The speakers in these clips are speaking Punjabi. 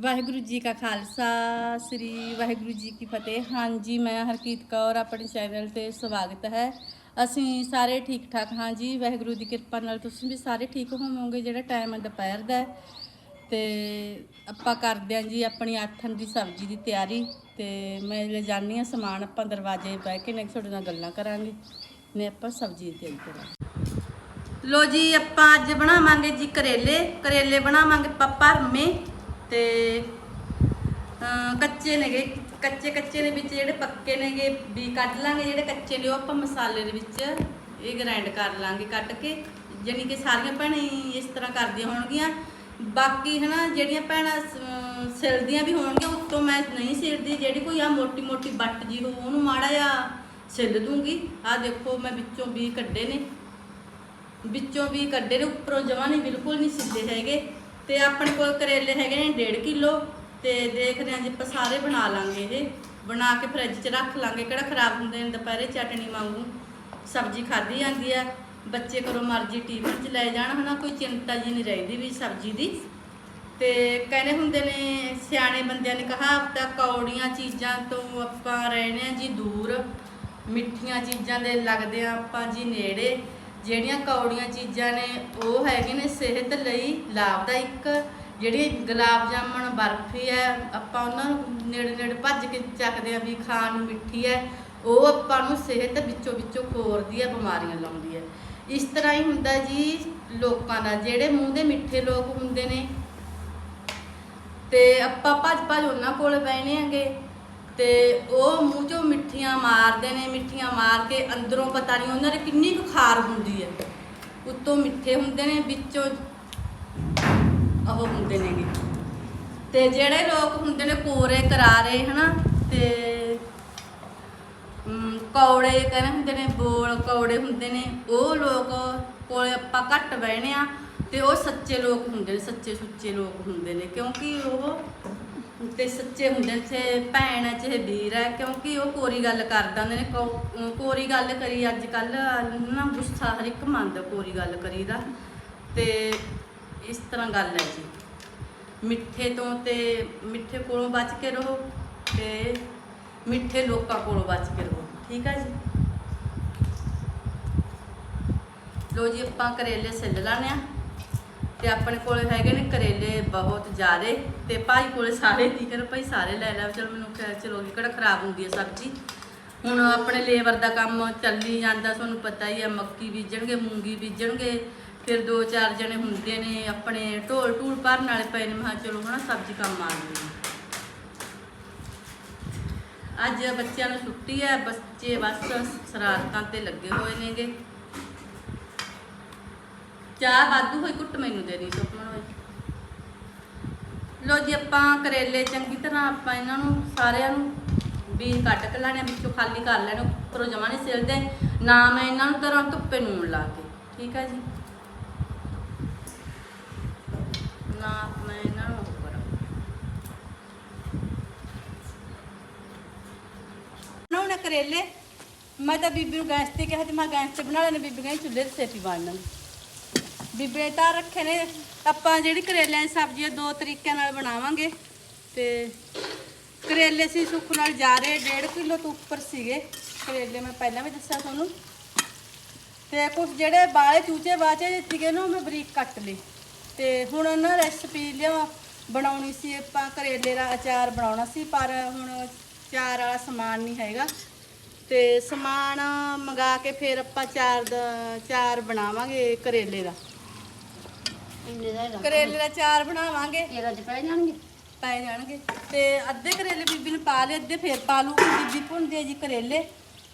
ਵਾਹਿਗੁਰੂ ਜੀ ਕਾ ਖਾਲਸਾ, ਸ੍ਰੀ ਵਾਹਿਗੁਰੂ ਜੀ ਕੀ ਫਤਿਹ। ਹਾਂਜੀ, ਮੈਂ ਹਰਕੀਤ ਕੌਰ, ਆਪਣੇ ਚੈਨਲ ਤੇ ਸਵਾਗਤ ਹੈ। ਅਸੀਂ ਸਾਰੇ ਠੀਕ ਠਾਕ ਹਾਂ ਜੀ। ਵਾਹਿਗੁਰੂ ਦੀ ਕਿਰਪਾ ਨਾਲ ਤੁਸੀਂ ਵੀ ਸਾਰੇ ਠੀਕ ਹੋਵੋਗੇ, ਜਿਹੜਾ ਟਾਈਮ ਹੈ ਦੁਪਹਿਰ ਦਾ। ਹੈ। ਤੇ ਆਪਾਂ ਕਰਦੇ ਹਾਂ ਜੀ ਆਪਣੀ ਆਥਣ ਦੀ ਸਬਜ਼ੀ ਦੀ ਤਿਆਰੀ। ਤੇ ਮੈਂ ਲੈ ਜਾਣੀ ਆ ਸਮਾਨ, ਆਪਾਂ ਦਰਵਾਜ਼ੇ ਬਹਿ ਕੇ ਨੇ ਤੁਹਾਡੇ ਨਾਲ ਗੱਲਾਂ ਕਰਾਂਗੇ। ਨੇ ਆਪਾਂ ਸਬਜ਼ੀ ਦੀ ਤਿਆਰੀ ਕਰਾਂਗੇ। ਲੋ ਜੀ, ਆਪਾਂ ਅੱਜ ਬਣਾਵਾਂਗੇ ਜੀ ਕਰੇਲੇ। ਕਰੇਲੇ ਬਣਾਵਾਂਗੇ ਆਪਾਂ ਭਰਮੇ। ਤੇ ਕੱਚੇ ਨੇਗੇ। ਕੱਚੇ ਕੱਚੇ ਦੇ ਵਿੱਚ ਜਿਹੜੇ ਪੱਕੇ ਨੇਗੇ, ਵੀ ਕੱਢ ਲਾਂਗੇ। ਜਿਹੜੇ ਕੱਚੇ ਨੇ, ਉਹ ਆਪਾਂ ਮਸਾਲੇ ਦੇ ਵਿੱਚ ਇਹ ਗ੍ਰਾਈਂਡ ਕਰ ਲਾਂਗੇ ਕੱਟ ਕੇ। ਜਾਣੀ ਕਿ ਸਾਰੀਆਂ ਭੈਣਾਂ ਹੀ ਇਸ ਤਰ੍ਹਾਂ ਕਰਦੀਆਂ ਹੋਣਗੀਆਂ। ਬਾਕੀ ਹਨਾ, ਜਿਹੜੀਆਂ ਭੈਣਾਂ ਸਿਲਦੀਆਂ ਵੀ ਹੋਣਗੀਆਂ ਉੱਤੋਂ ਮੈਂ ਨਹੀਂ ਸਿਲਦੀ। ਜਿਹੜੀ ਕੋਈ ਆ ਮੋਟੀ ਮੋਟੀ ਬੱਟ ਜੀ ਹੋ ਉਹਨੂੰ ਮਾੜਾ ਜਿਹਾ ਸਿਲ ਦੂੰਗੀ। ਆ ਦੇਖੋ, ਮੈਂ ਵਿੱਚੋਂ ਵੀ ਕੱਢੇ ਨੇ। ਵਿੱਚੋਂ ਵੀ ਕੱਢੇ ਨੇ, ਉੱਪਰੋਂ ਜਮਾ ਨਹੀਂ, ਬਿਲਕੁਲ ਨਹੀਂ ਸਿੱਧੇ ਹੈਗੇ। ਤੇ ਆਪਣੇ ਕੋਲ ਕਰੇਲੇ ਹੈਗੇ ਨੇ 1.5 ਕਿਲੋ, ਤੇ ਦੇਖਦੇ ਹਾਂ ਜੀ ਆਪਾਂ ਸਾਰੇ ਬਣਾ ਲਾਂਗੇ ਇਹ। ਬਣਾ ਕੇ ਫ੍ਰਿਜ 'ਚ ਰੱਖ ਲਾਂਗੇ। ਕਿਹੜਾ ਖਰਾਬ ਹੁੰਦੇ ਨੇ ਦੁਪਹਿਰੇ ਚਟਣੀ ਵਾਂਗੂ ਸਬਜ਼ੀ ਖਾਧੀ ਜਾਂਦੀ ਹੈ ਬੱਚੇ ਕਰੋ ਮਰਜ਼ੀ ਟੀਫਨ 'ਚ ਲੈ ਜਾਣ, ਹਨਾ, ਕੋਈ ਚਿੰਤਾ ਜੀ ਨਹੀਂ ਰਹਿੰਦੀ ਵੀ ਸਬਜ਼ੀ ਦੀ। ਤੇ ਕਹਿੰਦੇ ਹੁੰਦੇ ਨੇ, ਸਿਆਣੇ ਬੰਦਿਆਂ ਨੇ ਕਹਾਵਤ ਕੌੜੀਆਂ ਚੀਜ਼ਾਂ ਤੋਂ ਆਪਾਂ ਰਹਿਣੇ ਆ ਜੀ ਦੂਰ। ਮਿੱਠੀਆਂ ਚੀਜ਼ਾਂ ਦੇ ਲੱਗਦੇ ਆ ਆਪਾਂ ਜੀ ਨੇੜੇ। ਜਿਹੜੀਆਂ ਕੌੜੀਆਂ ਚੀਜ਼ਾਂ ਨੇ, ਉਹ ਹੈਗੇ ਨੇ ਸਿਹਤ ਲਈ ਲਾਭਦਾਇਕ। ਜਿਹੜੀ ਗੁਲਾਬ ਜਾਮਣ ਬਰਫੀ ਹੈ, ਆਪਾਂ ਉਹਨਾਂ ਨੂੰ ਨੇੜੇ ਨੇੜੇ ਭੱਜ ਕੇ ਚੱਕਦੇ ਆ ਵੀ ਖਾਣ ਨੂੰ ਮਿੱਠੀ ਹੈ, ਉਹ ਆਪਾਂ ਨੂੰ ਸਿਹਤ ਵਿੱਚੋਂ ਵਿੱਚੋਂ ਖੋਰਦੀ ਹੈ ਬਿਮਾਰੀਆਂ ਲਾਉਂਦੀ ਹੈ। ਇਸ ਤਰ੍ਹਾਂ ਹੀ ਹੁੰਦਾ ਜੀ ਲੋਕਾਂ ਦਾ, ਜਿਹੜੇ ਮੂੰਹ ਦੇ ਮਿੱਠੇ ਲੋਕ ਹੁੰਦੇ ਨੇ। ਤੇ ਆਪਾਂ ਭੱਜ ਭੱਜ ਉਹਨਾਂ ਕੋਲ ਬਹਿਣੇ ਆਂਗੇ ਤੇ ਉਹ ਮੂੰਹ ਚੋਂ ਮਿੱਠੀਆਂ ਮਾਰਦੇ ਨੇ ਮਿੱਠੀਆਂ ਮਾਰ ਕੇ ਅੰਦਰੋਂ ਪਤਾ ਨਹੀਂ ਉਹਨਾਂ ਦੇ ਕਿੰਨੀ ਕੁ ਖਾਰ ਹੁੰਦੀ ਹੈ। ਉੱਤੋਂ ਮਿੱਠੇ ਹੁੰਦੇ ਨੇ ਵਿੱਚੋਂ ਉਹ ਹੁੰਦੇ ਨੇਗੇ। ਤੇ ਜਿਹੜੇ ਲੋਕ ਹੁੰਦੇ ਨੇ ਕੋਰੇ ਕਰਾਰੇ ਹਨਾ ਤੇ ਅਮ, ਕੌੜੇ ਕਹਿੰਦੇ ਹੁੰਦੇ ਨੇ ਬੋਲ ਕੌੜੇ ਹੁੰਦੇ ਨੇ ਉਹ ਲੋਕ ਕੋਲੇ ਆਪਾਂ ਘੱਟ ਬਹਿਣੇ ਆ ਤੇ ਉਹ ਸੱਚੇ ਲੋਕ ਹੁੰਦੇ ਨੇ ਸੱਚੇ ਸੁੱਚੇ ਲੋਕ ਹੁੰਦੇ ਨੇ ਕਿਉਂਕਿ ਉਹ ਤੇ ਸੱਚੇ ਹੁੰਦੇ ਨੇ ਭੈਣ ਹੈ ਚਾਹੇ ਵੀਰ ਹੈ ਕਿਉਂਕਿ ਉਹ ਕੋਰੀ ਗੱਲ ਕਰ ਦਿੰਦੇ ਨੇ ਕੋ- ਕੋਰੀ ਗੱਲ ਕਰੀ ਅੱਜ ਕੱਲ ਨਾ ਗੁੱਸਾ ਹਰ ਇੱਕ ਮੰਨਦਾ ਕੋਰੀ ਗੱਲ ਕਰੀ ਦਾ ਤੇ ਇਸ ਤਰ੍ਹਾਂ ਗੱਲ ਹੈ ਜੀ। ਮਿੱਠੇ ਤੋਂ ਤੇ ਮਿੱਠੇ ਕੋਲੋਂ ਬਚ ਕੇ ਰਹੋ ਤੇ ਮਿੱਠੇ ਲੋਕਾਂ ਕੋਲੋਂ ਬਚ ਕੇ ਰਹੋ, ਠੀਕ ਹੈ ਜੀ? ਲੋ ਜੀ, ਆਪਾਂ ਕਰੇਲੇ ਸਿੱਲ ਲਾਣੇ ਆ ਤੇ ਆਪਣੇ ਕੋਲ ਹੈਗੇ ਨੇ ਕਰੇਲੇ ਬਹੁਤ ਜ਼ਿਆਦੇ, ਤੇ ਭਾਈ ਕੋਲ ਸਾਰੇ ਠੀਕ ਨੇ ਭਾਈ ਸਾਰੇ ਲੈ ਲੈ, ਚਲ ਮੈਨੂੰ ਕਿਹਾ ਚਲੋ ਜੀ, ਕਿਹੜਾ ਖਰਾਬ ਹੁੰਦੀ ਹੈ ਸਬਜ਼ੀ। ਹੁਣ ਆਪਣੇ ਲੇਬਰ ਦਾ ਕੰਮ ਚੱਲੀ ਜਾਂਦਾ, ਤੁਹਾਨੂੰ ਪਤਾ ਹੀ ਹੈ ਮੱਕੀ ਬੀਜਣਗੇ, ਮੂੰਗੀ ਬੀਜਣਗੇ, ਫਿਰ ਦੋ ਚਾਰ ਜਣੇ ਹੁੰਦੇ ਨੇ, ਆਪਣੇ ਢੋਲ ਢੂਲ ਭਰਨ ਵਾਲੇ ਪਏ ਨੇ, ਮੈਂ ਕਿਹਾ ਚਲੋ ਹਨਾ, ਸਬਜ਼ੀ ਕੰਮ ਆ ਗਈ ਅੱਜ ਬੱਚਿਆਂ ਨੂੰ ਛੁੱਟੀ ਹੈ, ਬੱਚੇ ਬਸ ਸ਼ਰਾਰਤਾਂ ਤੇ ਲੱਗੇ ਹੋਏ ਨੇਗੇ। ਚਾਹ ਵਾਧੂ ਹੋਈ, ਕੁੱਟ ਮੈਨੂੰ ਦੇ ਦੀ ਸੁਪਮਨ ਹੋਈ ਲੋ ਜੀ, ਆਪਾਂ ਕਰੇਲੇ ਚੰਗੀ ਤਰ੍ਹਾਂ ਆਪਾਂ ਇਹਨਾਂ ਨੂੰ ਸਾਰਿਆਂ ਨੂੰ ਵੀ ਕੱਟ ਕੇ ਲੈਣੇ ਵਿੱਚੋਂ ਖਾਲੀ ਕਰ ਲੈਣੇ, ਉੱਪਰੋਂ ਜਮਾ ਨਹੀਂ ਸਿਲਦੇ। ਨਾ ਮੈਂ ਇਹਨਾਂ ਨੂੰ ਤਰ੍ਹਾਂ ਧੁੱਪੇ ਨੂਣ ਲਾ ਕੇ, ਠੀਕ ਹੈ ਜੀ? ਨਾ ਮੈਂ ਇਹਨਾਂ ਨੂੰ ਉਹ ਬਣਾਉਣੇ ਕਰੇਲੇ? ਮੈਂ ਤਾਂ ਬੀਬੀ ਨੂੰ ਗੈਸ ਤੇ ਕਿਹਾ ਤੇ ਮੈਂ ਗੈਸ ਤੇ ਬਣਾ ਲੈਣੇ ਬੀਬੀ ਕਹਿੰਦੀ ਚੁੱਲ੍ਹੇ ਤੇ ਛੇਤੀ ਬਣ ਬੀਬੀ ਨੇ ਤਾਂ ਰੱਖੇ ਨੇ, ਆਪਾਂ ਜਿਹੜੀ ਕਰੇਲਿਆਂ ਦੀ ਸਬਜ਼ੀ ਆ ਦੋ ਤਰੀਕਿਆਂ ਨਾਲ ਬਣਾਵਾਂਗੇ। ਤੇ ਕਰੇਲੇ ਸੀ ਸੁੱਖ ਨਾਲ ਜਾ ਰਹੇ 1.5 ਕਿਲੋ ਤੋਂ ਉੱਪਰ ਸੀਗੇ। ਕਰੇਲੇ ਮੈਂ ਪਹਿਲਾਂ ਵੀ ਦੱਸਿਆ ਤੁਹਾਨੂੰ। ਤੇ ਕੁਝ ਜਿਹੜੇ ਬਾਲੇ ਚੂਚੇ ਬਾਚੇ ਸੀਗੇ ਨਾ, ਉਹ ਮੈਂ ਬਰੀਕ ਕੱਟ ਲਏ। ਤੇ ਹੁਣ ਉਹਨਾਂ ਰੈਸਪੀ ਲਿਆ, ਬਣਾਉਣੀ ਸੀ ਆਪਾਂ, ਕਰੇਲੇ ਦਾ ਅਚਾਰ ਬਣਾਉਣਾ ਸੀ, ਪਰ ਹੁਣ ਚਾਰ ਵਾਲਾ ਸਮਾਨ ਨਹੀਂ ਹੈਗਾ। ਤੇ ਸਮਾਨ ਮੰਗਾ ਕੇ ਫਿਰ ਆਪਾਂ ਚਾਰ ਦਾ, ਚਾਰ ਬਣਾਵਾਂਗੇ ਕਰੇਲੇ ਦਾ। ਇੰਨੇ ਦਾ ਹੀ ਕਰੇਲੇ ਦਾ ਚਾਰ ਬਣਾਵਾਂਗੇ। ਤੇਰਾ ਚ ਪੈ ਜਾਣਗੇ। ਪੈ ਜਾਣਗੇ। ਤੇ ਅੱਧੇ ਕਰੇਲੇ ਬੀਬੀ ਨੇ ਪਾ ਲਏ ਅੱਧੇ ਫੇਰ ਪਾ ਲੂਗੀ ਬੀਬੀ ਭੁੰਨਦੇ ਆ ਜੀ ਕਰੇਲੇ।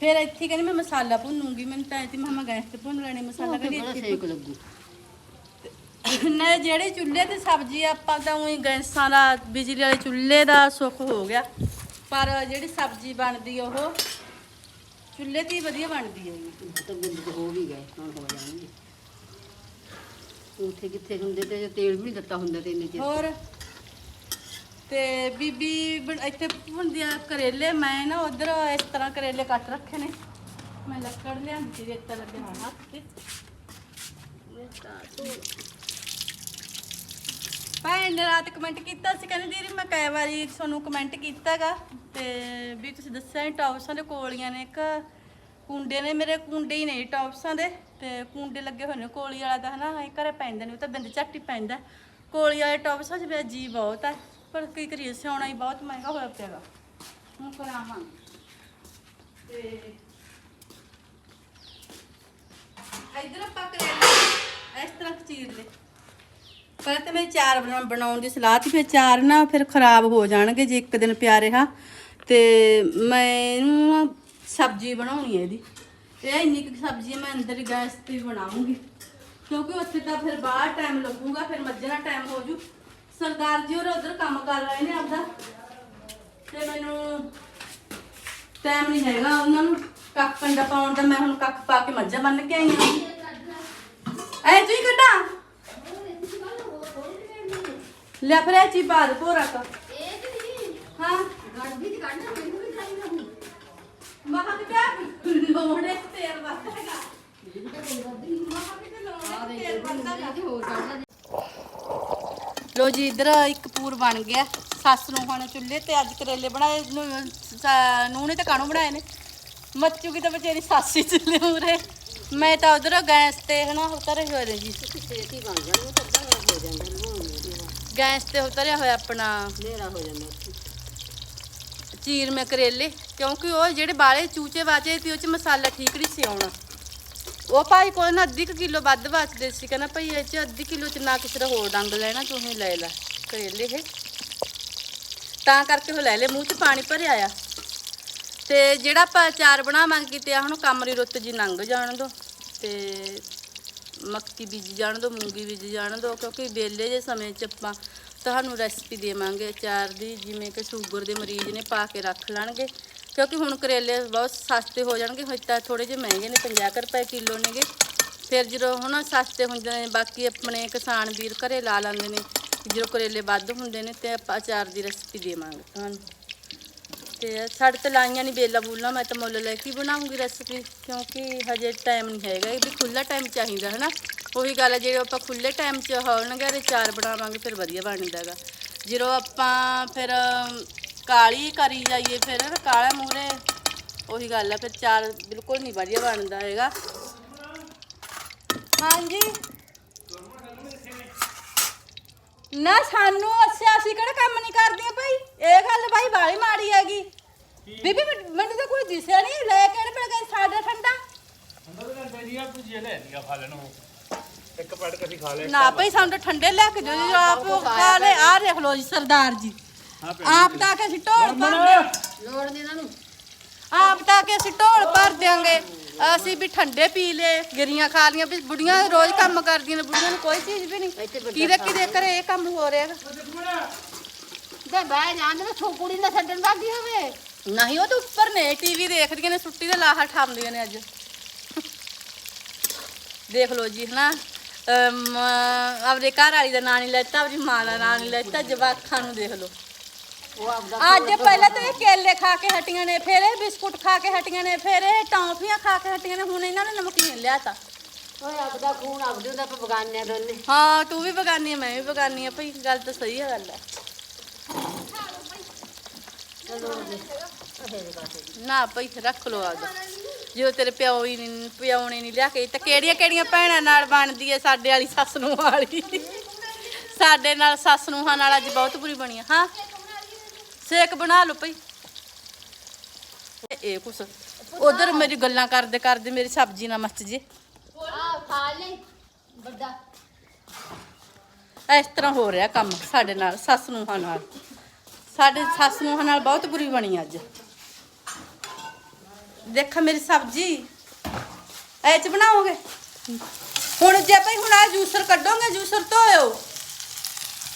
ਫਿਰ ਇੱਥੇ ਕਹਿੰਦੀ ਮੈਂ ਮਸਾਲਾ ਭੁੰਨੂਗੀ। ਮੈਨੂੰ ਤਾਂ ਇੱਥੇ ਮੈਂ ਗੈਸ ਤੇ ਭੁੰਨ ਲੈਣੇ ਮਸਾਲਾ ਉਹ ਤੇ ਕਹਿੰਦੀ ਬੜਾ ਇੱਥੇ ਸੇਕ ਲੱਗੂ। ਨਾ ਜਿਹੜੇ ਚੁੱਲ੍ਹੇ ਤੇ ਸਬਜ਼ੀ ਆਪਾਂ ਤਾਂ ਉਹੀ ਗੈਸਾਂ ਦਾ ਬਿਜਲੀ ਵਾਲੇ ਚੁੱਲ੍ਹੇ ਦਾ ਸੁੱਖ ਹੋ ਗਿਆ। ਪਰ ਜਿਹੜੀ ਸਬਜ਼ੀ ਬਣਦੀ ਉਹ ਚੁੱਲ੍ਹੇ ਤੇ ਹੀ ਵਧੀਆ ਬਣਦੀ ਹੈ ਤਾਂ ਬਿੰਦ ਤੇ ਹੋ ਵੀ ਗਏ ਹੁਣ ਹੋ ਜਾਣਗੇ। ਉੱਥੇ ਕਿੱਥੇ ਹੁੰਦੇ ਤੇ ਤੇਲ ਵੀ ਨਹੀਂ ਦਿੱਤਾ ਹੁੰਦਾ ਤੇ ਇੰਨੇ ਚਿਰ। ਹੋਰ? ਤੇ ਬੀਬੀ ਬਣ- ਇੱਥੇ ਹੁੰਦੀ ਆ ਕਰੇਲੇ ਮੈਂ ਨਾ ਉਧਰ ਇਸ ਤਰ੍ਹਾਂ ਕਰੇਲੇ ਕੱਟ ਰੱਖੇ ਨੇ। ਮੈਂ ਲੱਕੜ ਲਿਆਂਦੀ ਰੇਤਾ ਹੋਣਾ ਹੱਥ ਤੇ। ਭੈਣ ਨੇ ਰਾਤ ਕਮੈਂਟ ਕੀਤਾ ਸੀ ਕਹਿੰਦੇ ਦੀਦੀ ਮੈਂ ਕਈ ਵਾਰੀ ਤੁਹਾਨੂੰ ਕਮੈਂਟ ਕੀਤਾਗਾ। ਤੇ ਵੀ ਤੁਸੀਂ ਦੱਸਿਆ ਟੌਪਸਾਂ ਦੇ ਕੋਲੀਆਂ ਨੇ ਇੱਕ ਕੁੰਡੇ ਨੇ ਮੇਰੇ ਕੁੰਡੇ ਹੀ ਨੇ ਟੌਪਸਾਂ ਦੇ, ਤੇ ਕੁੰਡੇ ਲੱਗੇ ਹੋਏ ਨੇ ਕੋਲੀ ਵਾਲਾ ਤਾਂ ਹਨਾ, ਐ ਘਰੇ ਪੈਂਦੇ ਨੇ, ਉਹ ਤਾਂ ਬਿੰਦ ਝੱਟ ਹੀ ਪੈਂਦਾ। ਕੋਲੀ ਵਾਲੇ ਟੌਪਸਾਂ 'ਚ ਮੇਰਾ ਜੀ ਬਹੁਤ ਹੈ ਪਰ ਕੀ ਕਰੀਏ ਸਿਆਉਣਾ ਹੀ ਬਹੁਤ ਮਹਿੰਗਾ ਹੋਇਆ ਪਿਆਗਾ ਹੁਣ ਕਰਾਵਾਂਗੇ ਤੇ ਇਧਰ ਆਪਾਂ ਕਰੇਲੇ ਇਸ ਤਰ੍ਹਾਂ ਚੀਰ ਲੈ ਪਹਿਲਾਂ ਤਾਂ ਮੈਂ ਚਾਰ ਬਣਾ- ਬਣਾਉਣ ਦੀ ਸਲਾਹ ਸੀ ਫਿਰ ਚਾਰ ਨਾ ਫਿਰ ਖਰਾਬ ਹੋ ਜਾਣਗੇ ਜੇ ਇੱਕ ਦਿਨ ਪਿਆ ਰਿਹਾ। ਤੇ ਮੈਂ ਇਹਨੂੰ ਸਬਜ਼ੀ ਬਣਾਉਣੀ ਹੈ ਇਹਦੀ। ਇਹ ਇੰਨੀ ਕੁ ਸਬਜ਼ੀ ਮੈਂ ਅੰਦਰ ਹੀ ਗੈਸ ਤੇ ਬਣਾਉਂਗੀ। ਕਿਉਂਕਿ ਉੱਥੇ ਤਾਂ ਫਿਰ ਬਾਹਰ ਟਾਈਮ ਲੱਗੂਗਾ, ਫਿਰ ਮੱਝਣਾ ਟਾਈਮ ਹੋ ਜੂ। ਸਰਦਾਰ ਜੀ ਹੋਰ ਉਧਰ ਕੰਮ ਕਰ ਰਹੇ ਨੇ ਆਪਦਾ। ਤੇ ਮੈਨੂੰ ਟਾਈਮ ਨਹੀਂ ਹੈਗਾ, ਉਹਨਾਂ ਨੂੰ ਕੱਖ ਕੰਡਾ ਪਾਉਣ ਦਾ, ਮੈਂ ਹੁਣ ਕੱਖ ਪਾ ਕੇ ਮੱਝਾਂ ਬੰਨ ਕੇ ਆਈ ਹਾਂ। ਐ ਤੂੰ ਹੀ ਕੱਢਾਂ? ਲੈ ਫਿਰ ਇਹ ਚੀ ਪਾ ਦੇ ਭੋਰਾ ਕਾ। ਹਾਂ। ਮਹਾਂ ਕਿ ਪਿਆ ਲੋੜੇ ਤੇਲ ਵਰਤੇਗਾ ਮਹਾਂ ਕਿ ਲੋੜੇ ਤੇਲ ਵਰਤੇਗਾ ਲੋ ਜੀ। ਇਧਰ ਇੱਕ ਪੂਰ ਬਣ ਗਿਆ। ਸੱਸ ਨੂੰ ਹੁਣ ਚੁੱਲ੍ਹੇ ਤੇ ਅੱਜ ਕਰੇਲੇ ਬਣਾਏ ਨੂੰ ਸ- ਨੂੰਹ ਨੇ ਤਾਂ ਕਾਣੂ ਬਣਾਏ ਨੇ? ਮੱਚੂਗੀ ਤਾਂ ਬਚੇਰੀ ਸਾਸੀ ਚੁੱਲ੍ਹੇ ਮੂਰੇ ਮੈਂ ਤਾਂ ਉਧਰ ਗੈਸ ਤੇ ਹਨਾ ਉਤਰੇ ਹੋਏ ਨੇ ਜੀ। ਛੇਤੀ ਬਣ ਜਾਣਗੇ ਤਾਂ ਅੱਧਾ ਹੋ ਜਾਂਦਾ ਲੂਣ ਗੈਸ ਤੇ ਉਤਰਿਆ ਹੋਇਆ ਆਪਣਾ। ਹਨੇਰਾ ਹੋ ਜਾਂਦਾ। ਚੀਰ ਮੈਂ ਕਰੇਲੇ, ਕਿਉਂਕਿ ਉਹ ਜਿਹੜੇ ਬਾਲੇ ਚੂਚੇ ਵਾਚੇ ਸੀ, ਉਹ ਚ ਮਸਾਲਾ ਠੀਕ ਨਹੀਂ ਸੀ ਆਉਣਾ। ਉਹ ਭਾਈ ਕੋਈ ਨਾ ਅੱਧੀ ਕੁ ਕਿਲੋ ਵੱਧ ਵਾਚਦੇ ਸੀ, ਕਹਿੰਦਾ ਭਾਈ ਇਹ ਚ ਅੱਧੀ ਕਿਲੋ ਚ ਨਾ ਕਿਸੇ ਦਾ ਹੋਰ ਡੰਗ ਲੈਣਾ, ਤੂੰ ਹੀ ਲੈ ਲੈ ਕਰੇਲੇ ਇਹ। ਤਾਂ ਕਰਕੇ ਉਹ ਲੈ ਲੈ ਮੂੰਹ ਚ ਪਾਣੀ ਭਰਿਆ ਆ। ਤੇ ਜਿਹੜਾ ਆਪਾਂ ਅਚਾਰ ਬਣਾਵਾਂਗੇ ਤੇ ਹੁਣ ਕਮਰੀ ਰੁੱਤ ਜੀ ਲੰਘ ਜਾਣ ਦੋ। ਤੇ ਮੱਕੀ ਬੀਜੀ ਜਾਣ ਦੋ, ਮੂੰਗੀ ਬੀਜੀ ਜਾਣ ਦੋ, ਕਿਉਂਕਿ ਵੇਲੇ ਦੇ ਸਮੇਂ 'ਚ ਆਪਾਂ ਤੁਹਾਨੂੰ ਰੈਸਪੀ ਦੇਵਾਂਗੇ ਅਚਾਰ ਦੀ, ਜਿਵੇਂ ਕਿ ਸ਼ੂਗਰ ਦੇ ਮਰੀਜ਼ ਨੇ ਪਾ ਕੇ ਰੱਖ ਲੈਣਗੇ। ਕਿਉਂਕਿ ਹੁਣ ਕਰੇਲੇ ਬਹੁਤ ਸਸਤੇ ਹੋ ਜਾਣਗੇ ਹੁਣ ਤਾਂ ਥੋੜੇ ਜਿਹੇ ਮਹਿੰਗੇ ਨੇ 50 ਰੁਪਏ ਕਿਲੋ ਨੇਗੇ। ਫਿਰ ਜਦੋਂ ਹੁਣ ਸਸਤੇ ਹੁੰਦੇ ਨੇ, ਬਾਕੀ ਆਪਣੇ ਕਿਸਾਨ ਵੀਰ ਘਰੇ ਲਾ ਲੈਂਦੇ ਨੇ, ਜਦੋਂ ਕਰੇਲੇ ਵੱਧ ਹੁੰਦੇ ਨੇ ਤੇ ਆਪਾਂ ਅਚਾਰ ਦੀ ਰੈਸਪੀ ਦੇਵਾਂਗੇ ਤੁਹਾਨੂੰ। ਤੇ ਸਾਡੇ ਤੇ ਲਾਈਆਂ ਨਹੀਂ ਬੇਲਾ ਬੂਲਾ, ਮੈਂ ਤਾਂ ਮੁੱਲ ਲੈ ਕੇ ਹੀ ਬਣਾਉਂਗੀ ਰੈਸਪੀ ਕਿਉਂਕਿ ਹਜੇ ਟਾਈਮ ਨਹੀਂ ਹੈਗਾ, ਇਹ ਵੀ ਖੁੱਲਾ ਟਾਈਮ ਚਾਹੀਦਾ ਹੈ ਨਾ ਉਹੀ ਗੱਲ ਹੈ ਜੇ ਆਪਾਂ ਖੁੱਲੇ ਟਾਈਮ 'ਚ ਹੋਣਗੇ ਤੇ ਚਾਰ ਬਣਾਵਾਂਗੇ, ਫਿਰ ਵਧੀਆ ਬਣਦਾ ਹੈਗਾ। ਜਦੋਂ ਆਪਾਂ ਫਿਰ ਕਾਲੀ ਕਰੀ ਜਾਈਏ ਫਿਰ ਕਾਲਾ ਮੂਰੇ ਉਹੀ ਗੱਲ ਹੈ ਫਿਰ ਚਾਰ ਬਿਲਕੁਲ ਨਹੀਂ ਵਧੀਆ ਬਣਦਾ ਹੈਗਾ। ਹਾਂਜੀ? ਨਾ ਸਾਨੂੰ ਅੱਛਾ, ਅਸੀਂ ਕਿਹੜਾ ਕੰਮ ਨਹੀਂ ਕਰਦੀਆਂ ਭਾਈ? ਇਹ ਗੱਲ ਭਾਈ ਬਾਲੀ ਮਾੜੀ ਹੈਗੀ। ਬੀਬੀ ਮੈਨੂੰ- ਤਾਂ ਕੋਈ ਦਿਸਿਆ ਨਹੀਂ, ਲੈ ਕੇ ਆਣ ਗਏ ਸਾਡਾ ਠੰਡਾ। ਅੰਦਰ ਤਾਂ ਬੈਰੀਆ ਭੁਜੀਆ ਲੈ ਲਿਆ ਫਲ ਨੂੰ। ਇੱਕ ਪੜ ਕੇ ਅਸੀਂ ਖਾ ਲਿਆ ਨਾ ਭਾਈ ਸਾਨੂੰ ਤਾਂ ਠੰਡੇ ਲੈ ਕੇ ਦਿਓ ਜੀ ਆਪ ਖਾ ਲੈ। ਆ ਦੇਖ ਲਓ ਜੀ ਸਰਦਾਰ ਜੀ। ਆਪ ਤਾਂ ਕਿ ਅਸੀਂ ਢੋਲ ਭਰ ਦਿਆਂ ਲੋੜ ਨਹੀਂ ਇਹਨਾਂ ਨੂੰ। ਆਪ ਤਾਂ ਕਿ ਅਸੀਂ ਢੋਲ ਭਰ ਦਿਆਂਗੇ ਅਸੀਂ ਵੀ ਠੰਡੇ ਪੀ ਲੇ ਗਿਰੀਆਂ ਖਾ ਲੀਆਂ ਵੀ ਬੁੜੀਆਂ ਰੋਜ਼ ਕੰਮ ਕਰਦੀਆਂ ਨੇ ਬੁੜੀਆਂ ਨੂੰ ਕੋਈ ਚੀਜ਼ ਵੀ ਨਹੀਂ ਕਿਹਦੇ ਕਿਹਦੇ ਘਰੇ ਇਹ ਕੰਮ ਹੋ ਰਿਹਾ ਤੇ ਬਾਹਰ ਜਾਂਦੇ ਨਾ ਥੋ ਕੁੜੀ ਨਾ ਛੱਡਣ ਵਾਗੀ ਹੋਵੇ ਨਹੀਂ ਉਹ ਤਾਂ ਉੱਪਰ ਨੇ ਟੀਵੀ ਦੇਖਦੀਆਂ ਨੇ ਸੁੱਟੀ ਦੇ ਲਾਹਾ ਠਾਮਦੀਆਂ ਨੇ ਅੱਜ। ਦੇਖ ਲਓ ਜੀ ਹਨਾ? ਅਮ, ਆਪਦੇ ਘਰ ਵਾਲੀ ਦਾ ਨਾਂ ਨਹੀਂ ਲੈਤਾ ਆਪਦੀ ਮਾਂ ਦਾ ਨਾਂ ਨਹੀਂ ਲੈਤਾ ਜਵਾਖਾਂ ਨੂੰ ਦੇਖ ਲਓ। ਉਹ ਆਪਦਾ ਅੱਜ ਪਹਿਲਾਂ ਤਾਂ ਇਹ ਕੇਲੇ ਖਾ ਕੇ ਹਟੀਆਂ ਨੇ ਫਿਰ ਇਹ ਬਿਸਕੁਟ ਖਾ ਕੇ ਹਟੀਆਂ ਨੇ ਫਿਰ ਇਹ ਟੌਫੀਆਂ ਖਾ ਕੇ ਹਟੀਆਂ ਨੇ ਹੁਣ ਇਹਨਾਂ ਨੇ ਨਮਕੀਨ ਲਿਆਤਾ। ਓਏ ਆਪਦਾ ਖੂਨ ਆਪਦੇ ਹੁੰਦਾ ਆਪਾਂ ਬਗਾਨਿਆਂ ਦੋਨੇ। ਹਾਂ ਤੂੰ ਵੀ ਬਗਾਨੀ ਆ ਮੈਂ ਵੀ ਬਗਾਨੀ ਆ ਭਈ ਗੱਲ ਤਾਂ ਸਹੀ ਹੈ ਗੱਲ ਹੈ ਚਲੋ ਜੀ। ਅਹੇ ਦੇ ਬਾਤੇ ਨਾ ਭਈ ਰੱਖ ਲੋ ਆਦਾ ਜੋ ਤੇਰੇ ਪਿਓ ਹੀ ਨੀ ਪਿਓ ਨੇ ਨਹੀਂ ਲਿਆ ਕੇ ਤਾਂ ਕਿਹੜੀਆਂ ਕਿਹੜੀਆਂ ਭੈਣਾਂ ਨਾਲ ਬਣਦੀ ਹੈ ਸਾਡੇ ਵਾਲੀ ਸੱਸ ਨੂੰ ਵਾਲੀ? ਸਾਡੇ ਨਾਲ ਸੱਸ ਨੂੰ ਨਾਲ ਅੱਜ ਬਹੁਤ ਬੁਰੀ ਬਣੀ ਆ, ਹਾਂ? ਸੇਕ ਬਣਾ ਲਓ ਭਈ। ਇਹ ਕੁਛ, ਉਧਰ ਮੇਰੀ ਗੱਲਾਂ ਕਰਦੇ ਕਰਦੇ ਮੇਰੀ ਸਬਜ਼ੀ ਨਾ ਮੱਚ ਜੇ। ਆ ਖਾ ਲੈ ਵੱਡਾ ਇਸ ਤਰ੍ਹਾਂ ਹੋ ਰਿਹਾ ਕੰਮ ਸਾਡੇ ਨਾਲ, ਸੱਸ ਨੂੰ ਨਾਲ। ਸਾਡੇ ਸੱਸ ਨੂੰ ਨਾਲ ਬਹੁਤ ਬੁਰੀ ਬਣੀ ਅੱਜ। ਦੇਖ ਮੇਰੀ ਸਬਜ਼ੀ। ਐ ਚ ਬਣਾਓਗੇ? ਹੁਣ ਜੇ ਭਈ ਹੁਣ ਆ ਜੂਸਰ ਕੱਢੋਗੇ ਜੂਸਰ ਧੋਇਓ।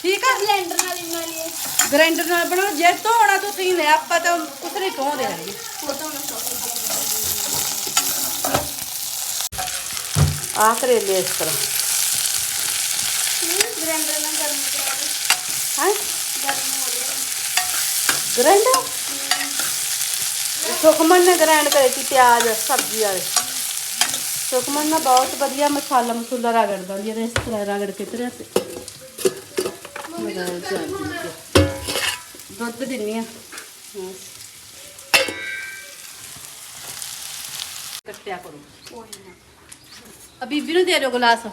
ਠੀਕ ਆ? ਬਲੈਂਡਰ ਨਾਲ ਇੰਨਾ ਲਈ ਗ੍ਰਾਈਂਡਰ ਨਾਲ ਬਣਾਓ। ਜੇ ਧੋਣਾ ਤੁਸੀਂ ਨੇ ਆਪਾਂ ਤਾਂ ਕੁਛ ਨਹੀਂ ਧੋਦੇ ਹੈਗੇ। ਆ ਕਰੇਲੇ ਇਸ ਤਰ੍ਹਾਂ। ਗ੍ਰੈਂਡਰ ਨਾਲ ਗਰਮ ਹਾਂ? ਗਰਮ ਹੋ ਗ੍ਰਾਈਂਡਰ ਸੁਖਮਨ ਨੇ ਗ੍ਰਾਈਂਡ ਕਰੇ ਸੀ ਪਿਆਜ਼, ਸਬਜ਼ੀ ਵਾਲੇ। ਸੁਖਮਨ ਨਾ ਬਹੁਤ ਵਧੀਆ ਮਸਾਲਾ ਮਸੂਲਾ ਰਗੜਦਾ ਜੀ ਇਸ ਤਰ੍ਹਾਂ ਰਗੜ ਕੇ ਤੇਰੇ ਤੇ ਦੁੱਧ ਦਿੰਨੀ ਆ। ਕੱਟਿਆ ਕਰੋ। ਆ ਬੀਬੀ ਨੂੰ ਦੇ ਦਿਓ ਗਲਾਸ।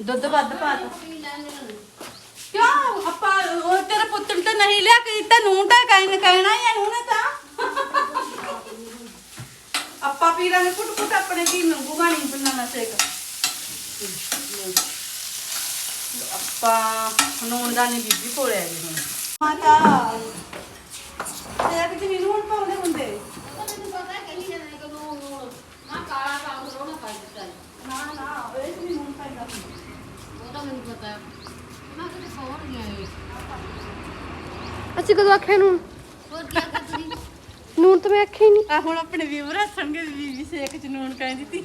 ਦੁੱਧ ਵੱਧ ਪਾ ਦੋ। ਕਿਉਂ? ਆਪਾਂ, ਉਹ ਤੇਰੇ ਪੁੱਤ ਨੂੰ ਤਾਂ ਨਹੀਂ ਲਿਆ ਕੇ ਦਿੱਤਾ ਤਾਂ ਕਹਿਣਾ ਹੀ ਆ ਨੂਨ ਤਾਂ। ਲਾਂਗੇ ਕੁੱਟ ਕੁੱਟ ਆਪਣੇ ਕੀ ਮੰਗੂ ਬਾਣੀ ਬਣਾਉਣਾ ਸੇਕ ਆਪਾਂ ਨੂਨ ਦਾ ਨਹੀਂ ਬੀਬੀ ਕੋਲੇ ਆ ਜੀ ਹੁਣ ਮਾਤਾ ਤੇ ਕਿ ਨਹੀਂ ਨੂਨ ਪਾਉਂਦੇ ਹੁੰਦੇ ਮੈਨੂੰ ਪਤਾ ਕਹੀ ਜਾਂਦਾ ਕਿ ਨੂੰ ਨਾ ਕਾਲਾ ਕੰਮ ਰੋਣਾ ਪਾ ਦਿੱਤਾ ਹੈ। ਨਾ ਨਾ ਇਹ ਨਹੀਂ ਨੂਨ ਪਾਈਦਾ ਉਹ ਤਾਂ ਮੈਨੂੰ ਪਤਾ ਹੈ। ਮੈਂ ਕਿਤੇ ਸੌਣ ਗਿਆ ਇਹ ਅਸੀਂ ਕਦੋਂ ਆਖਿਆ ਨੂਨ ਹੋਰ ਕੀ ਕਰ ਤੁਸੀਂ ਨੂਨ ਤਾਂ ਮੈਂ ਆਖਿਆ ਹੀ ਨਹੀਂ। ਆ ਹੁਣ ਆਪਣੇ ਵੀਵਰ ਹੱਸਣਗੇ ਵੀ ਬੀਬੀ ਸੇਕ ਚ ਨੂਨ ਕਹਿੰਦੀ ਤੀ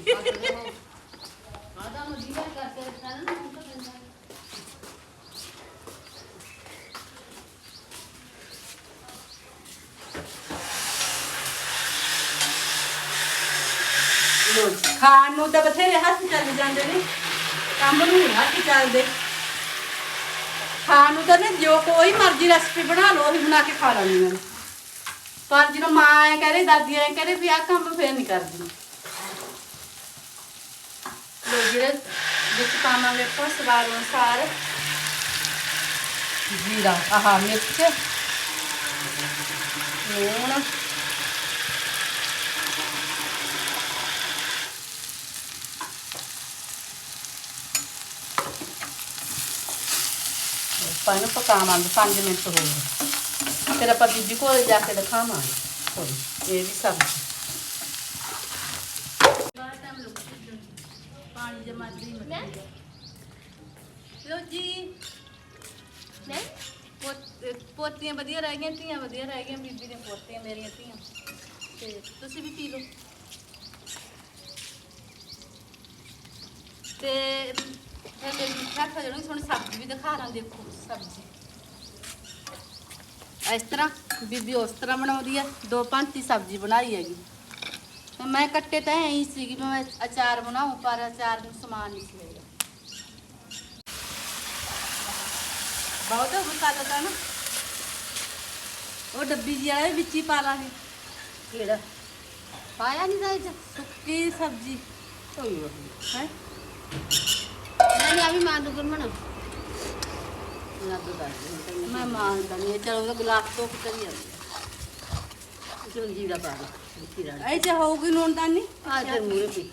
ਖਾਣ ਨੂੰ ਤਾਂ ਬਥੇਰੇ ਹੱਥ ਚੱਲ ਜਾਂਦੇ ਨੇ। ਕੰਮ ਨੂੰ ਨਹੀਂ ਹੱਥ ਚੱਲਦੇ। ਖਾਣ ਨੂੰ ਤਾਂ ਨੇ ਜੋ ਕੋਈ ਮਰਜ਼ੀ ਰੈਸਪੀ ਬਣਾ ਲਓ, ਉਹੀ ਬਣਾ ਕੇ ਖਾ ਲੈਣੀ ਮੈਂ ਪਰ ਜਦੋਂ ਮਾਂ ਐ ਕਹੇ ਦਾਦੀ ਐ ਕਹੇ ਵੀ ਆਹ ਕੰਮ ਫੇਰ ਨਹੀਂ ਕਰਦੀ। ਲੋ ਜਿਹੜੇ ਵਿੱਚ ਪਾਵਾਂਗੇ ਆਪਾਂ ਸਵਾਦ ਅਨੁਸਾਰ। ਜੀਰਾ, ਆਹ ਮਿਰਚ, ਲੂਣ। ਆਪਾਂ ਇਹਨੂੰ ਪਕਾਵਾਂਗੇ 5 ਮਿੰਟ ਹੋਰ। ਫਿਰ ਆਪਾਂ ਬੀਬੀ ਕੋਲ ਜਾ ਕੇ ਦਿਖਾਵਾਂਗੇ। ਹੋਰ ਇਹ ਵੀ ਸਬਜ਼ੀ ਪਾਣੀ ਜਮਾ ਦੀ ਲੋ ਜੀ। ਮੈਂ? ਪੋਤ- ਪੋਤੀਆਂ ਵਧੀਆ ਰਹਿ ਗਈਆਂ ਧੀਆਂ ਵਧੀਆ ਰਹਿ ਗਈਆਂ ਬੀਬੀ ਦੀਆਂ ਪੋਤੀਆਂ ਮੇਰੀਆਂ ਧੀਆਂ। ਤੇ ਤੁਸੀਂ ਵੀ ਪੀ ਲਓ। ਤੇ ਫਿਰ ਤੇ ਮਿੱਠਾ ਖਾ ਜਾਣਾ ਤੁਹਾਨੂੰ ਸਬਜ਼ੀ ਵੀ ਦਿਖਾ ਰਾਂ ਦੇਖੋ ਸਬਜ਼ੀ। ਇਸ ਤਰ੍ਹਾਂ ਬੀਬੀ ਉਸ ਤਰ੍ਹਾਂ ਬਣਾਉਂਦੀ ਆ ਦੋ ਭਾਂਤੀ ਸਬਜ਼ੀ ਬਣਾਈ ਹੈਗੀ ਤੇ ਮੈਂ ਕੱਟੇ ਤਾਂ ਐਂ ਹੀ ਸੀਗੀ ਵੀ ਮੈਂ ਅਚਾਰ ਬਣਾਉਂ ਪਰ ਅਚਾਰ ਨੂੰ ਸਮਾਨ ਨਹੀਂ ਸੀ ਹੈਗਾ ਬਹੁਤ ਮਸਾਲਾ ਤਾਂ ਨਾ ਉਹ ਡੱਬੀ ਜਿਹੀ ਵਾਲੇ ਵਿੱਚ ਹੀ ਪਾ ਲਾਂਗੇ ਕਿਹੜਾ ਪਾਇਆ ਨਹੀਂ ਸਾਇਜ ਸੁੱਕੀ ਸਬਜ਼ੀ ਕੋਈ ਹੈ ਨਹੀਂ ਆ ਵੀ ਮਾਂ ਨੂੰ ਗੁਰਮਣ ਲੱਗ ਦੱਸ ਮੈਂ ਮੰਨਦਾ ਨਹੀਂ ਚਲੋ ਉਹਦਾ ਗਲਾਸ ਤੋਂ ਕਰੀ ਜਾਂਦੀ ਚਲ ਜੀੜਾ ਪਾ ਦੇ ਵਿੱਚੀ ਰੜ ਐ ਜੇ ਹੋਊਗੀ ਨੂਨ ਤਾਂ ਨਹੀਂ ਆ ਤੇ ਮੂਰੇ ਪੀ।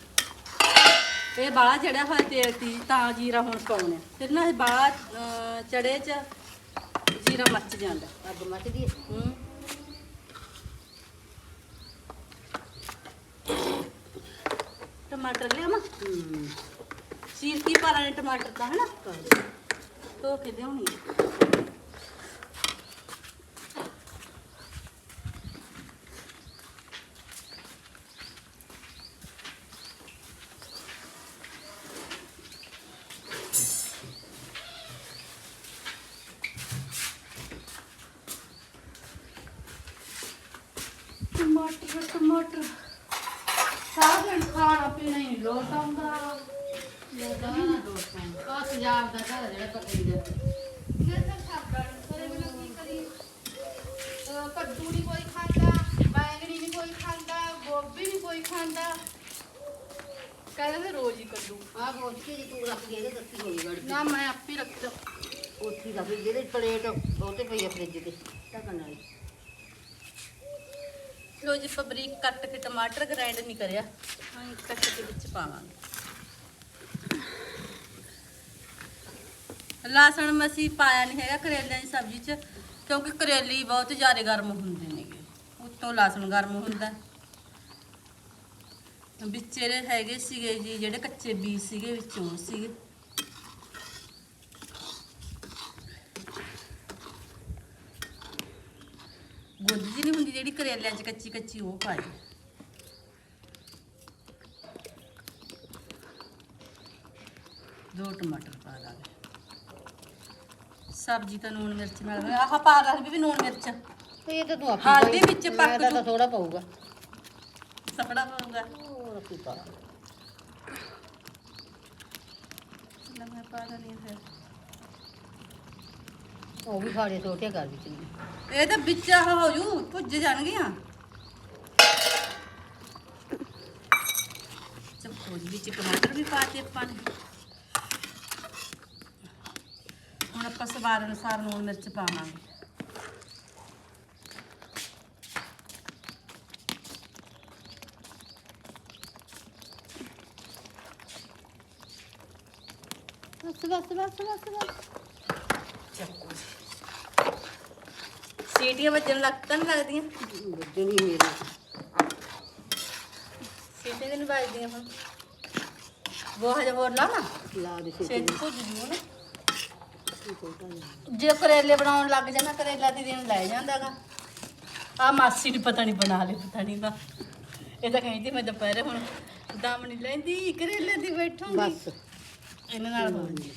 ਇਹ ਬਾਲਾ ਚੜਿਆ ਹੋਇਆ ਤੇਲ ਤੀ ਤਾਂ ਜੀਰਾ ਹੁਣ ਪਾਉਣੇ ਫਿਰ ਨਾ ਇਹ ਬਾਲਾ ਅਹ, ਚੜੇ ਚ ਜੀਰਾ ਮੱਚ ਜਾਂਦਾ। ਅੱਗ ਮੱਚਦੀ ਹੈ ਹੂੰ। ਟਮਾਟਰ ਹੂੰ। ਕੀ ਤਾਂ ਹਨਾ? ਦੇ ਧੋ ਕੇ ਲਿਆਉਣੀ ਟਮਾਟਰ ਟਮਾਟਰ। ਸਾਰਾ ਦਿਨ ਖਾਣਾ ਪੀਣਾ ਹੀ ਲੋਟ ਆਉਂਦਾ ਕੱਦੂ ਨਹੀਂ ਕੋਈ ਖਾਂਦਾ ਬੈਂਗਣੀ ਨਹੀਂ ਕੋਈ ਖਾਂਦਾ ਗੋਭੀ ਨਹੀਂ ਕੋਈ ਖਾਂਦਾ ਕਹਿੰਦੇ ਨੇ ਰੋਜ਼ ਹੀ ਕੱਦੂ ਆ ਬੋਤੀ ਦੀ ਤੂੰ ਰੱਖ ਦੇ ਇਹਦੇ ਦੱਸੀ ਹੋਈ ਗੜ ਨਾ ਮੈਂ ਆਪੇ ਰੱਖਦਾ ਉੱਥੀ ਦਾ ਫਿਰ ਜਿਹੜੇ ਪਲੇਟ ਬਹੁਤੇ ਪਈ ਆ ਫ੍ਰਿਜ ਤੇ ਢੱਕਣ ਵਾਲੀ ਲੋ ਜੀ ਫਬਰੀਕ ਕੱਟ ਕੇ ਟਮਾਟਰ ਗ੍ਰਾਈਂਡ ਨਹੀਂ ਕਰਿਆ। ਹਾਂ ਕੱਟ ਕੇ ਵਿੱਚ ਪਾਵਾਂਗੇ। ਲਸਣ ਮਸੀ ਪਾਇਆ ਨਹੀਂ ਹੈਗਾ ਕਰੇਲਿਆਂ ਦੀ ਸਬਜ਼ੀ 'ਚ, ਕਿਉਂਕਿ ਕਰੇਲੀ ਬਹੁਤ ਜ਼ਿਆਦਾ ਗਰਮ ਹੁੰਦੇ ਨੇਗੇ। ਉੱਤੋਂ ਲਸਣ ਗਰਮ ਹੁੰਦਾ। ਵਿੱਚ ਇਹਦੇ ਹੈਗੇ ਸੀਗੇ ਜੀ ਜਿਹੜੇ ਕੱਚੇ ਬੀਜ ਸੀਗੇ, ਵਿੱਚੋਂ ਸੀਗੇ। ਗੁੱਦ ਜੀ ਨਹੀਂ ਹੁੰਦੀ ਜਿਹੜੀ ਕਰੇਲਿਆਂ 'ਚ ਕੱਚੀ ਕੱਚੀ ਉਹ ਪਾਈ। ਦੋ ਟਮਾਟਰ ਪਾ ਦਾਂਗੇ। ਸਬਜ਼ੀ ਤਾਂ ਨੂਣ ਮਿਰਚ ਨਾਲ ਆਹ ਪਾ ਦਾਂਗੇ ਵੀ ਨੂਣ ਮਿਰਚ। ਤੇ ਇਹ ਤਾਂ ਤੂੰ ਆਪੀ ਹਲਦੀ ਪਾਈ। ਵਿੱਚ ਮੈਂ ਪੱਕ ਤਾਂ ਜੂ। ਥੋੜਾ ਪਾਊਗਾ। ਸਪੜਾ ਪਾਉਂਗਾ ਹੋਰ ਕੀ ਪਾ। ਚਲੋ ਮੈਂ ਪਾ ਦਣੀ ਫਿਰ। ਉਹ ਵੀ ਖਾੜੇ ਛੋਟੇ ਕਰ ਵਿੱਚ ਇਹ ਤਾਂ ਵਿੱਚ ਆਹ ਹੋ ਜੂ ਭੁੱਜ ਜਾਣਗੀਆਂ। ਚੱਕੋ ਜੀ ਵਿੱਚ ਟਮਾਟਰ ਵੀ ਪਾਤੇ ਆਪਾਂ ਨੇ ਹੁਣ ਆਪਾਂ ਸਵਾਦ ਅਨੁਸਾਰ ਨੂਣ ਮਿਰਚ ਪਾਵਾਂਗੇ। ਬਸ ਬਸ ਬਸ ਬਸ ਬਸ। ਚੱਕੋ ਜੀ। ਸੀਟੀਆਂ ਵੱਜਣ ਲੱਗ ਤਾਂ ਨੀ ਲੱਗਦੀਆਂ? ਬੱਜਣੀ ਮੇਰੀ ਸੀਟੀਆਂ ਤੇ ਨਹੀਂ ਵੱਜਦੀਆਂ ਹੁਣ। ਉਹ ਹਜੇ ਹੋਰ ਲਾ ਨਾ ਲਾ ਦੇ ਛੇਤੀ ਭੁੱਜ ਜੂ ਨਾ। ਜੇ ਕਰੇਲੇ ਬਣਾਉਣ ਲੱਗ ਜਾਣਾ ਕਰੇਲਾ ਦੀ ਦਿਨ ਲੈ ਜਾਂਦਾਗਾ। ਆ ਮਾਸੀ ਨੇ ਪਤਾ ਨਹੀਂ ਬਣਾ ਲੇ ਪਤਾ ਨਹੀਂ ਦਾ ਇਹ ਤਾਂ ਕਹਿੰਦੀ ਮੈਂ ਦੁਪਹਿਰੇ ਹੁਣ ਦਮ ਨਹੀਂ ਲੈਂਦੀ ਕਰੇਲੇ ਦੀ ਬੈਠੂੰਗੀ। ਬਸ। ਇਹਨਾਂ ਨਾਲ ਹੋਣੀ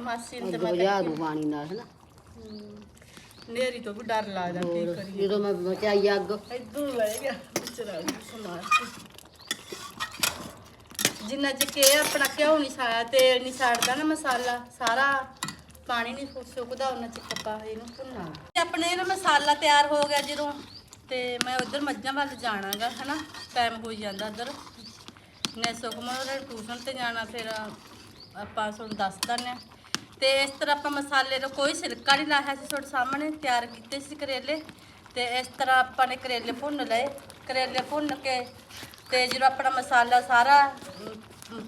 ਮਾਸੀ ਨੇ ਤਾਂ ਮੈਂ ਹਜ਼ਾਰ ਨੂੰ ਪਾਣੀ ਨਾਲ ਹੈ। ਨਾ ਨੇਰੀ ਤੋਂ ਵੀ ਡਰ ਲੱਗਦਾ ਕੀ ਹੋਰ ਕਰੀਏ। ਜਦੋਂ ਮੈਂ ਬਚਾਈ ਅੱਗ। ਇਦੋਂ ਲੈ ਗਿਆ ਸਮਾਰ ਕੇ। ਜਿੰਨਾ ਚਿਰ ਇਹ ਆਪਣਾ ਘਿਓ ਨਹੀਂ ਸਾੜਾ ਤੇਲ ਨਹੀਂ ਸਾੜਦਾ ਨਾ ਮਸਾਲਾ, ਸਾਰਾ ਪਾਣੀ ਨਹੀਂ ਸੁੱਕਦਾ, ਉਹਨਾਂ 'ਚ ਆਪਾਂ ਇਹਨੂੰ ਭੁੰਨਣਾ। ਆਪਣੇ ਨਾ ਮਸਾਲਾ ਤਿਆਰ ਹੋ ਗਿਆ ਜਦੋਂ, ਤੇ ਮੈਂ ਉਧਰ ਮੱਝਾਂ ਵੱਲ ਜਾਣਾਗਾ, ਹਨਾ? ਟਾਈਮ ਹੋ ਜਾਂਦਾ ਉਧਰ। ਨੇ ਸੁਖਮਨ ਨੇ ਟਿਊਸ਼ਨ ਤੇ ਜਾਣਾ, ਫਿਰ ਆਪਾਂ ਤੁਹਾਨੂੰ ਦੱਸ ਦਿੰਦੇ ਹਾਂ। ਤੇ ਇਸ ਤਰ੍ਹਾਂ ਆਪਾਂ ਮਸਾਲੇ ਦਾ ਕੋਈ ਛਿਲਕਾ ਨਹੀਂ ਲਾਇਆ ਸੀ ਤੁਹਾਡੇ ਸਾਹਮਣੇ, ਤਿਆਰ ਕੀਤੇ ਸੀ ਕਰੇਲੇ। ਤੇ ਇਸ ਤਰ੍ਹਾਂ ਆਪਾਂ ਨੇ ਕਰੇਲੇ ਭੁੰਨ ਲਏ। ਕਰੇਲੇ ਭੁੰਨ ਕੇ ਤੇ ਜਦੋਂ ਆਪਣਾ ਮਸਾਲਾ ਸਾਰਾ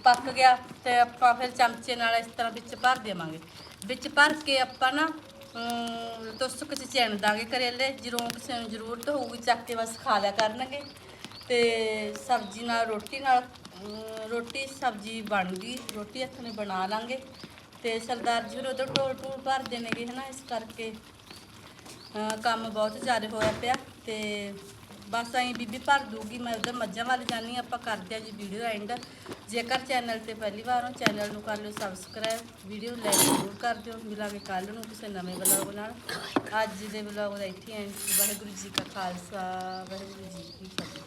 ਪੱਕ ਗਿਆ ਤੇ ਆਪਾਂ ਫਿਰ ਚਮਚੇ ਨਾਲ ਇਸ ਤਰ੍ਹਾਂ ਵਿੱਚ ਭਰ ਦੇਵਾਂਗੇ। ਵਿੱਚ ਭਰ ਕੇ ਆਪਾਂ ਨਾ ਤੁਸਕ ਚ ਚਿਣ ਦਾਂਗੇ ਕਰੇਲੇ, ਜਦੋਂ ਕਿਸੇ ਨੂੰ ਜ਼ਰੂਰਤ ਹੋਊਗੀ ਚੱਕ ਕੇ ਬਸ ਖਾ ਲਿਆ ਕਰਨਗੇ। ਤੇ ਸਬਜ਼ੀ ਨਾਲ, ਰੋਟੀ ਨਾਲ ਰੋਟੀ ਸਬਜ਼ੀ ਬਣ ਗਈ, ਰੋਟੀ ਹੱਥ ਨੇ ਬਣਾ ਲਾਂਗੇ। ਤੇ ਸਰਦਾਰ ਜੀ ਫਿਰ ਉਧਰ ਢੋਲ ਢੋਲ ਭਰ ਦੇਣਗੇ, ਹਨਾ, ਇਸ ਕਰਕੇ ਕੰਮ ਬਹੁਤ ਜ਼ਿਆਦਾ ਹੋਇਆ ਪਿਆ ਤੇ ਬਸ ਐਂ ਬੀਬੀ ਭਰ ਦੂਗੀ, ਮੈਂ ਉਧਰ ਮੱਝਾਂ ਵੱਲ ਜਾਨੀ ਹਾਂ। ਆਪਾਂ ਕਰਦੇ ਆ ਜੀ ਵੀਡੀਓ ਐਂਡ ਜੇਕਰ ਚੈਨਲ ਤੇ ਪਹਿਲੀ ਵਾਰ ਹੋ ਚੈਨਲ ਨੂੰ ਕਰ ਲਿਓ ਸਬਸਕ੍ਰਾਈਬ ਵੀਡੀਓ ਲਾਈਕ ਜ਼ਰੂਰ ਕਰ ਦਿਓ। ਮਿਲਾਂਗੇ ਕੱਲ ਨੂੰ ਕਿਸੇ ਨਵੇਂ ਵਲੌਗ ਨਾਲ। ਅੱਜ ਦੇ ਵਲੌਗ ਦਾ ਇੱਥੇ ਐਂਡ ਵਾਹਿਗੁਰੂ ਜੀ ਕਾ ਖਾਲਸਾ, ਵਾਹਿਗੁਰੂ ਜੀ ਕੀ ਫਤਿਹ।